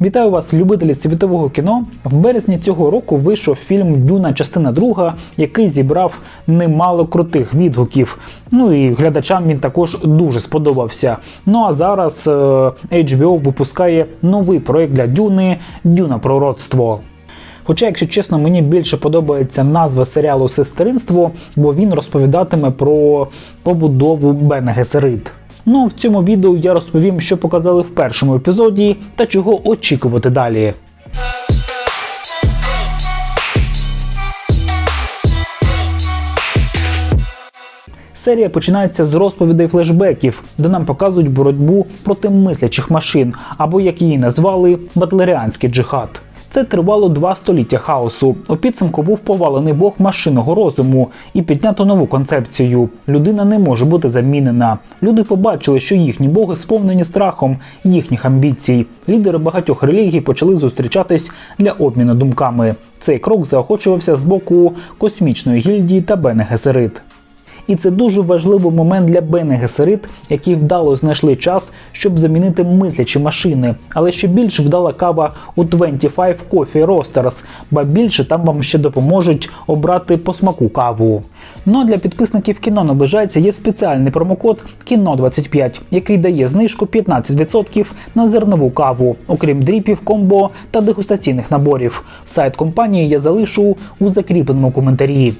Вітаю вас, любителі світового кіно. В березні цього року вийшов фільм Дюна, частина друга, який зібрав немало крутих відгуків. Ну і глядачам він також дуже сподобався. Ну а зараз е, HBO випускає новий проект для Дюни Дюна Пророцтво. Хоча, якщо чесно, мені більше подобається назва серіалу Сестринство, бо він розповідатиме про побудову Бена Гесерит. Ну а в цьому відео я розповім, що показали в першому епізоді та чого очікувати далі. Серія починається з розповідей флешбеків, де нам показують боротьбу проти мислячих машин, або як її назвали батлеріанський джихад. Це тривало два століття хаосу. У підсумку був повалений бог машинного розуму і піднято нову концепцію: людина не може бути замінена. Люди побачили, що їхні боги сповнені страхом їхніх амбіцій. Лідери багатьох релігій почали зустрічатись для обміну думками. Цей крок заохочувався з боку космічної гільдії та Бене Гесерит. І це дуже важливий момент для Бене Гесерит, які вдало знайшли час, щоб замінити мислячі машини. Але ще більш вдала кава у 25 Coffee Roasters, ба більше там вам ще допоможуть обрати по смаку каву. Ну а для підписників кіно наближається є спеціальний промокод кіно 25 який дає знижку 15% на зернову каву, окрім дріпів, комбо та дегустаційних наборів. Сайт компанії я залишу у закріпленому коментарі.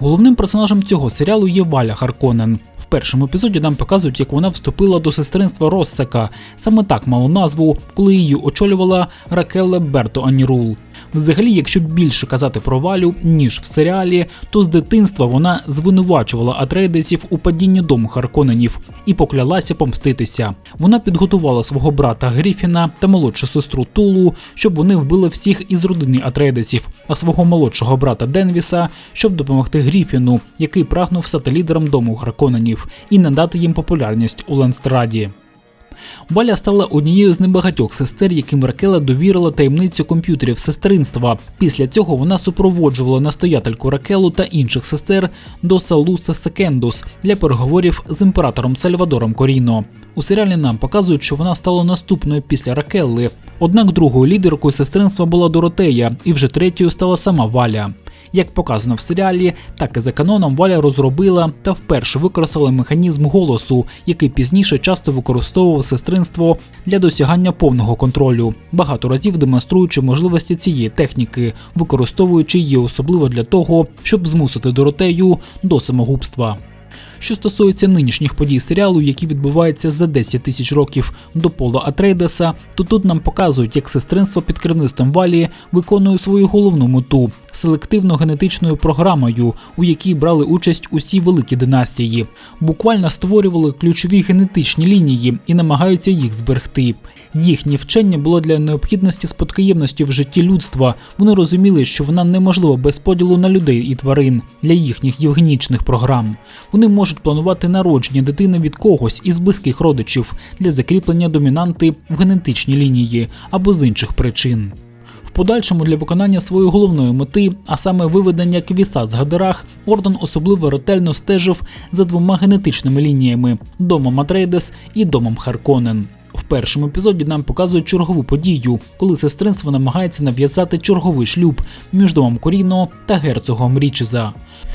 Головним персонажем цього серіалу є Валя Харконен. В першому епізоді нам показують, як вона вступила до сестринства Россека. Саме так мало назву, коли її очолювала Ракеле Берто Анірул. Взагалі, якщо більше казати про Валю, ніж в серіалі, то з дитинства вона звинувачувала Атрейдесів у падінні дому Харконенів і поклялася помститися. Вона підготувала свого брата Гріфіна та молодшу сестру Тулу, щоб вони вбили всіх із родини Атрейдесів, а свого молодшого брата Денвіса, щоб допомогти Гріфіну, який прагнув стати лідером дому Харконенів, і надати їм популярність у Ленстраді. Валя стала однією з небагатьох сестер, яким Ракела довірила таємницю комп'ютерів сестринства. Після цього вона супроводжувала настоятельку Ракелу та інших сестер до Салуса Секендус для переговорів з імператором Сальвадором Коріно. У серіалі нам показують, що вона стала наступною після Ракелли. Однак другою лідеркою сестринства була Доротея, і вже третьою стала сама Валя. Як показано в серіалі, так і за каноном Валя розробила та вперше використала механізм голосу, який пізніше часто використовував сестринство для досягання повного контролю, багато разів демонструючи можливості цієї техніки, використовуючи її особливо для того, щоб змусити Доротею до самогубства. Що стосується нинішніх подій серіалу, які відбуваються за 10 тисяч років до Пола Атрейдеса, то тут нам показують, як сестринство під керівництвом Валії виконує свою головну мету селективно-генетичною програмою, у якій брали участь усі великі династії, буквально створювали ключові генетичні лінії і намагаються їх зберегти. Їхнє вчення було для необхідності спадкоємності в житті людства. Вони розуміли, що вона неможлива без поділу на людей і тварин для їхніх євгенічних програм. Вони можуть планувати народження дитини від когось із близьких родичів для закріплення домінанти в генетичній лінії або з інших причин. В подальшому для виконання своєї головної мети, а саме виведення квісат з Гадерах, Орден особливо ретельно стежив за двома генетичними лініями домом Атрейдес і домом Харконен. В першому епізоді нам показують чергову подію, коли сестринство намагається нав'язати черговий шлюб між домом Коріно та герцогом Річеза.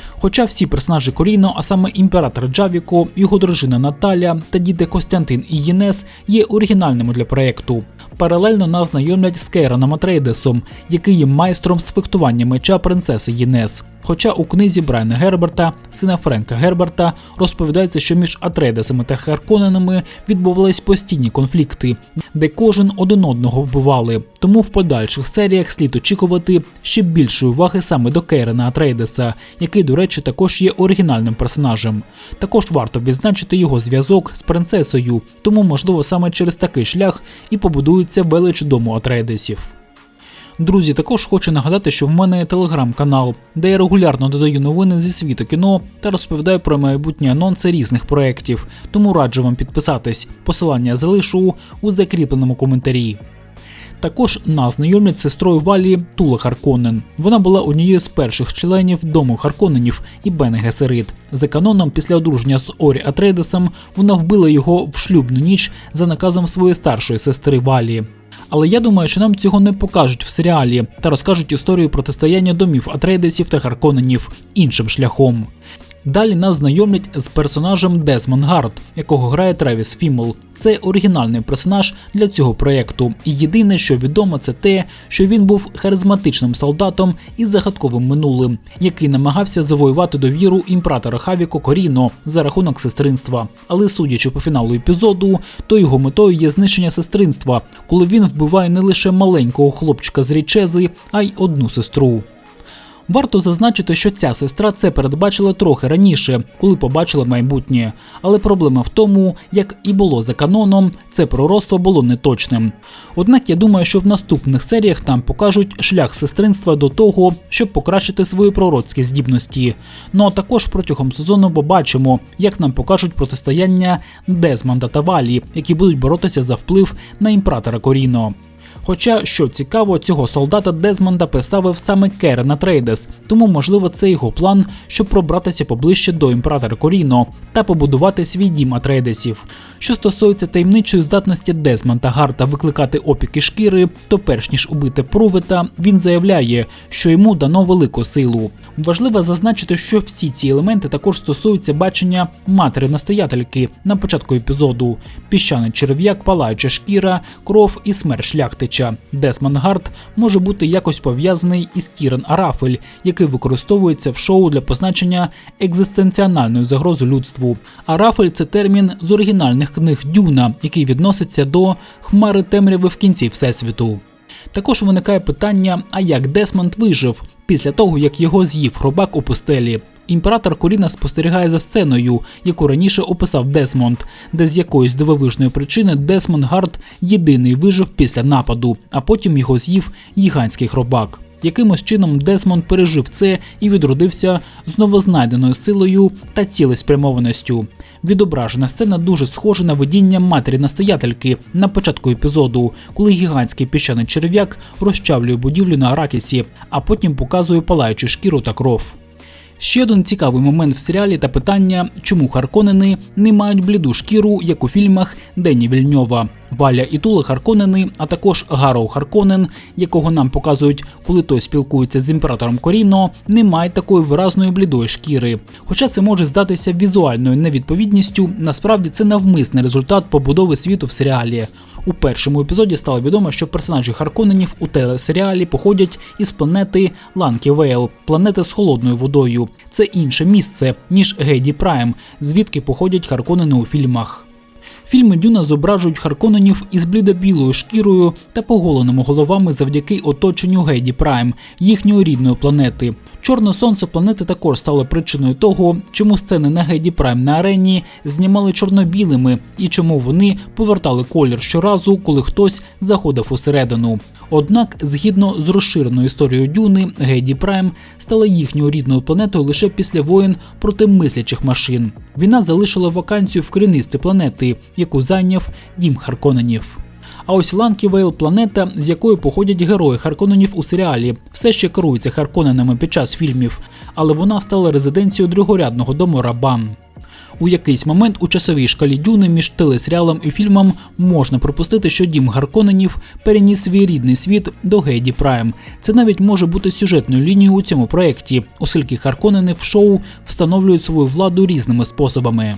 Хоча всі персонажі Коріно, а саме імператор Джавіко, його дружина Наталя та діти Костянтин і Єнес є оригінальними для проєкту. Паралельно нас знайомлять з Кейроном Атрейдесом, який є майстром з фехтування меча принцеси Єнес. Хоча у книзі Брайана Герберта, сина Френка Герберта, розповідається, що між Атрейдесами та Харконенами відбувались постійні конфлікти, де кожен один одного вбивали. Тому в подальших серіях слід очікувати ще більшої уваги саме до Кейрена Атрейдеса, до речі, також є оригінальним персонажем. Також варто відзначити його зв'язок з принцесою, тому, можливо, саме через такий шлях і побудується велич дому Атрейдесів. Друзі, також хочу нагадати, що в мене є телеграм-канал, де я регулярно додаю новини зі світу кіно та розповідаю про майбутні анонси різних проєктів, тому раджу вам підписатись. Посилання залишу у закріпленому коментарі. Також нас знайомлять з сестрою Валі Тула Харконен. Вона була однією з перших членів дому Харконенів і Бене Гесерит. За каноном, після одруження з Орі Атрейдесом, вона вбила його в шлюбну ніч за наказом своєї старшої сестри Валі. Але я думаю, що нам цього не покажуть в серіалі та розкажуть історію протистояння домів Атрейдесів та Харконенів іншим шляхом. Далі нас знайомлять з персонажем Десмон Гард, якого грає Тревіс Фімл. Це оригінальний персонаж для цього проєкту. І єдине, що відомо, це те, що він був харизматичним солдатом із загадковим минулим, який намагався завоювати довіру імператора Хавіко Коріно за рахунок сестринства. Але судячи по фіналу епізоду, то його метою є знищення сестринства, коли він вбиває не лише маленького хлопчика з річези, а й одну сестру. Варто зазначити, що ця сестра це передбачила трохи раніше, коли побачила майбутнє. Але проблема в тому, як і було за каноном, це пророцтво було неточним. Однак я думаю, що в наступних серіях нам покажуть шлях сестринства до того, щоб покращити свої пророцькі здібності. Ну а також протягом сезону побачимо, як нам покажуть протистояння Дезмонда та Валі, які будуть боротися за вплив на імператора Коріно. Хоча, що цікаво, цього солдата Дезмонда представив саме Керен Атрейдес, тому можливо це його план, щоб пробратися поближче до імператора Коріно та побудувати свій дім Атрейдесів. Що стосується таємничої здатності Дезмонда Гарта викликати опіки шкіри, то перш ніж убити Прувета, він заявляє, що йому дано велику силу. Важливо зазначити, що всі ці елементи також стосуються бачення матері настоятельки на початку епізоду: піщаний черв'як, палаюча шкіра, кров і смерть шляхтича. Десман Гарт може бути якось пов'язаний із Тірен Арафель, який використовується в шоу для позначення екзистенціональної загрози людству. Арафель це термін з оригінальних книг Дюна, який відноситься до хмари темряви в кінці всесвіту. Також виникає питання: а як Десмонд вижив після того, як його з'їв хробак у пустелі? Імператор Коріна спостерігає за сценою, яку раніше описав Десмонд, де з якоїсь дивовижної причини Десмонд Гард єдиний вижив після нападу, а потім його з'їв гігантський хробак. Якимось чином Десмонд пережив це і відродився з новознайденою силою та цілеспрямованістю. Відображена сцена дуже схожа на видіння матері настоятельки на початку епізоду, коли гігантський піщаний черв'як розчавлює будівлю на Аракісі, а потім показує палаючу шкіру та кров. Ще один цікавий момент в серіалі та питання, чому Харконени не мають бліду шкіру, як у фільмах Дені Вільньова. Валя і Тула Харконени, а також Гароу Харконен, якого нам показують, коли той спілкується з імператором Коріно, не мають такої виразної блідої шкіри. Хоча це може здатися візуальною невідповідністю, насправді це навмисний результат побудови світу в серіалі. У першому епізоді стало відомо, що персонажі Харконенів у телесеріалі походять із планети Ланкі Вейл, планети з холодною водою. Це інше місце ніж Геді Прайм, звідки походять Харконени у фільмах. Фільми Дюна зображують Харконенів із блідо-білою шкірою та поголеними головами завдяки оточенню Гейді Прайм, їхньої рідної планети. Чорне сонце планети також стало причиною того, чому сцени на Гейді Прайм на арені знімали чорно-білими і чому вони повертали колір щоразу, коли хтось заходив усередину. Однак, згідно з розширеною історією Дюни, Гейді Прайм стала їхньою рідною планетою лише після воєн проти мислячих машин. Війна залишила вакансію в корінисті планети, яку зайняв дім Харконенів. А ось Ланківейл планета, з якої походять герої Харконенів у серіалі, все ще керується Харконенами під час фільмів, але вона стала резиденцією другорядного дому Рабан. У якийсь момент у часовій шкалі Дюни між телесеріалом і фільмом можна припустити, що дім Гарконенів переніс свій рідний світ до Гейді Прайм. Це навіть може бути сюжетною лінією у цьому проєкті, оскільки Харконени в шоу встановлюють свою владу різними способами.